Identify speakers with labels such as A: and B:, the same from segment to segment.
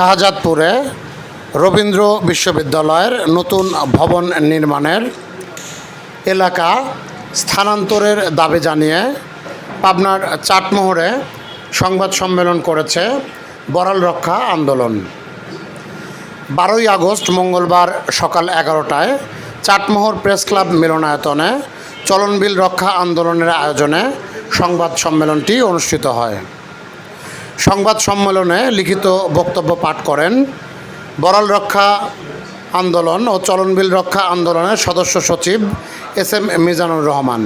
A: শাহজাদপুরে রবীন্দ্র বিশ্ববিদ্যালয়ের নতুন ভবন নির্মাণের এলাকা স্থানান্তরের দাবি জানিয়ে পাবনার চাটমোহরে সংবাদ সম্মেলন করেছে বরাল রক্ষা আন্দোলন। বারোই আগস্ট মঙ্গলবার সকাল এগারোটায় চাটমোহর প্রেস ক্লাব মিলনায়তনে চলনবিল রক্ষা আন্দোলনের আয়োজনে সংবাদ সম্মেলনটি অনুষ্ঠিত হয়। সংবাদ সম্মেলনে লিখিত বক্তব্য পাঠ করেন। বরাল রক্ষা আন্দোলন ও চলনবিল রক্ষা আন্দোলনের সদস্য সচিব এস এম মিজানুর রহমান।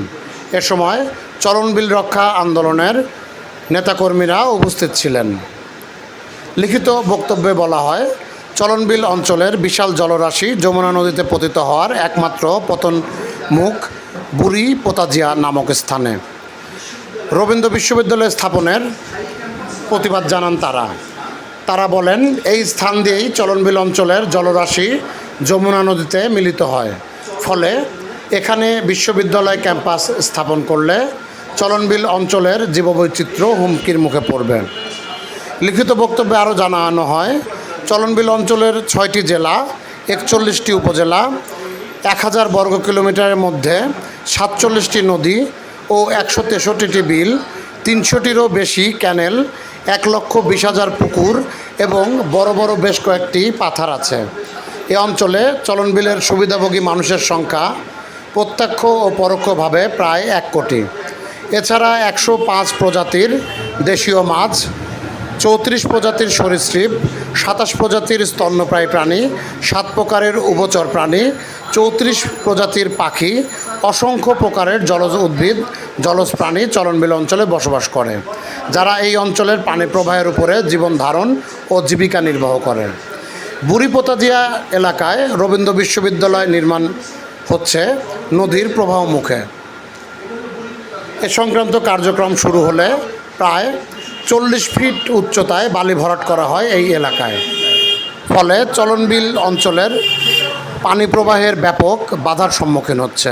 A: এ সময় চলনবিল রক্ষা আন্দোলনের নেতাকর্মীরা উপস্থিত ছিলেন। লিখিত বক্তব্যে বলা হয়, চলনবিল অঞ্চলের বিশাল জলরাশি যমুনা নদীতে পতিত হওয়ার একমাত্র পতন মুখ বুড়ি পোতাজিয়া নামক স্থানে। রবীন্দ্র বিশ্ববিদ্যালয় স্থাপনের প্রতিবাদ জানান তারা। তারা বলেন, এই স্থান দিয়েই চলনবিল অঞ্চলের জলরাশি যমুনা নদীতে মিলিত হয়। ফলে এখানে বিশ্ববিদ্যালয় ক্যাম্পাস স্থাপন করলে চলনবিল অঞ্চলের জীববৈচিত্র্য হুমকির মুখে পড়বে। লিখিত বক্তব্যে আরও জানানো হয়, চলনবিল অঞ্চলের ছয়টি জেলা, একচল্লিশটি উপজেলা, এক হাজার বর্গ কিলোমিটারের মধ্যে সাতচল্লিশটি নদী ও একশো তেষট্টিটি বিল তিনশোটিরও বেশি ক্যানেল, এক লক্ষ বিশ হাজার পুকুর এবং বড় বড় বেশ কয়েকটি পাথার আছে। এ অঞ্চলে চলনবিলের সুবিধাভোগী মানুষের সংখ্যা প্রত্যক্ষ ও পরোক্ষভাবে প্রায় এক কোটি। এছাড়া একশো পাঁচ প্রজাতির দেশীয় মাছ, চৌত্রিশ প্রজাতির সরীসৃপ সাতাশ প্রজাতির স্তন্যপ্রায়ী প্রাণী, সাত প্রকারের উভচর প্রাণী, চৌত্রিশ প্রজাতির পাখি, অসংখ্য প্রকারের জলজ উদ্ভিদ, জলজ প্রাণী চলনবিল অঞ্চলে বসবাস করে, যারা এই অঞ্চলের পানি প্রবাহের উপরে জীবন ধারণ ও জীবিকা নির্বাহ করে। বুড়িপোতাজিয়া এলাকায় রবীন্দ্র বিশ্ববিদ্যালয় নির্মাণ হচ্ছে নদীর প্রবাহ মুখে। এ সংক্রান্ত কার্যক্রম শুরু হলে প্রায় চল্লিশ ফিট উচ্চতায় বালি ভরাট করা হয় এই এলাকায়। ফলে চলনবিল অঞ্চলের পানি প্রবাহের ব্যাপক বাধার সম্মুখীন হচ্ছে।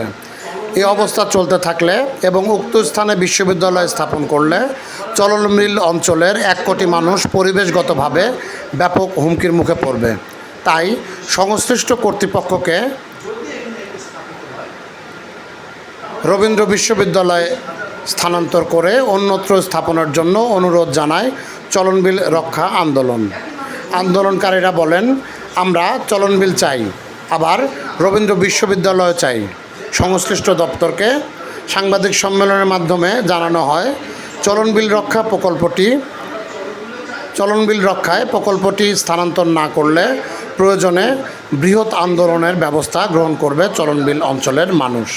A: এই অবস্থা চলতে থাকলে এবং উক্ত স্থানে বিশ্ববিদ্যালয় স্থাপন করলে চলনবিল অঞ্চলের এক কোটি মানুষ পরিবেশগতভাবে ব্যাপক হুমকির মুখে পড়বে। তাই সংশ্লিষ্ট কর্তৃপক্ষকে রবীন্দ্র বিশ্ববিদ্যালয় স্থানান্তর করে অন্যত্র স্থাপনের জন্য অনুরোধ জানায় চলনবিল রক্ষা আন্দোলন। আন্দোলনকারীরা বলেন, আমরা চলনবিল চাই, আবার রবীন্দ্র বিশ্ববিদ্যালয় চাই। সংশ্লিষ্ট দপ্তরকে সাংবাদিক সম্মেলনের মাধ্যমে জানানো হয়, চলনবিল রক্ষা প্রকল্পটি, চলনবিল রক্ষায় প্রকল্পটি স্থানান্তর না করলে প্রয়োজনে বৃহৎ আন্দোলনের ব্যবস্থা গ্রহণ করবে চলনবিল অঞ্চলের মানুষ।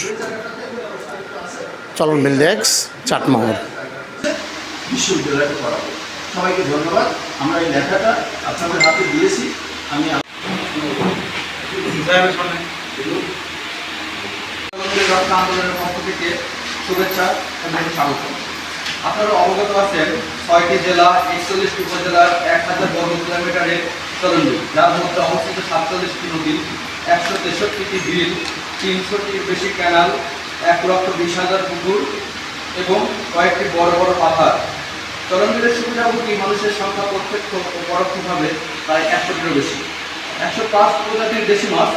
A: চলনবিল ডেস্ক চাটমোহর
B: বিশ্ববিদ্যালয়টা সবাইকে ধন্যবাদ। আমরা এই লেখাটা আপনাদের হাতে দিয়েছি। আমি আন্দোলনের পক্ষ থেকে শুভেচ্ছা এবং স্বাগত। আপনারা অবগত আছেন, ছয়টি জেলা, একচল্লিশটি উপজেলার এক হাজার বর্গ কিলোমিটারের তরুণী যার মধ্যে অবস্থিত সাতচল্লিশটি নদী, একশো তেষট্টিটি বিল, তিনশোটির বেশি ক্যানাল এক লক্ষ বিশ হাজার পুকুর এবং কয়েকটি বড় বড় পাহাড় চরণবিলের সুবিধাভোগী মানুষের সংখ্যা প্রত্যক্ষ ও পরোক্ষভাবে প্রায় একশোটিরও বেশি। একশো পাঁচ প্রজাতির দেশি মাছ,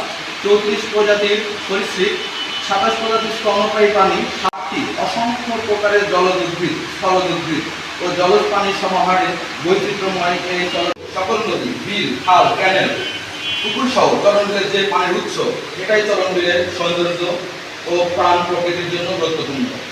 B: চৌত্রিশ প্রজাতির সরীসৃপ, সাতাশ প্রজাতির স্তন্যপায়ী প্রাণী, সাতটি অসংখ্য প্রকারের জলজ উদ্ভিদ স্থলজ উদ্ভিদ ও জলজ প্রাণীর সমাহারে বৈচিত্র্যময় এই চল- সকল নদী, বিল, খাল, ক্যানেল পুকুর সহ চরণবিলের যে পানির উৎস, এটাই চরণবিলের সৌন্দর্য। ও প্রাণ প্রকৃতির জন্য গুরুত্বপূর্ণ।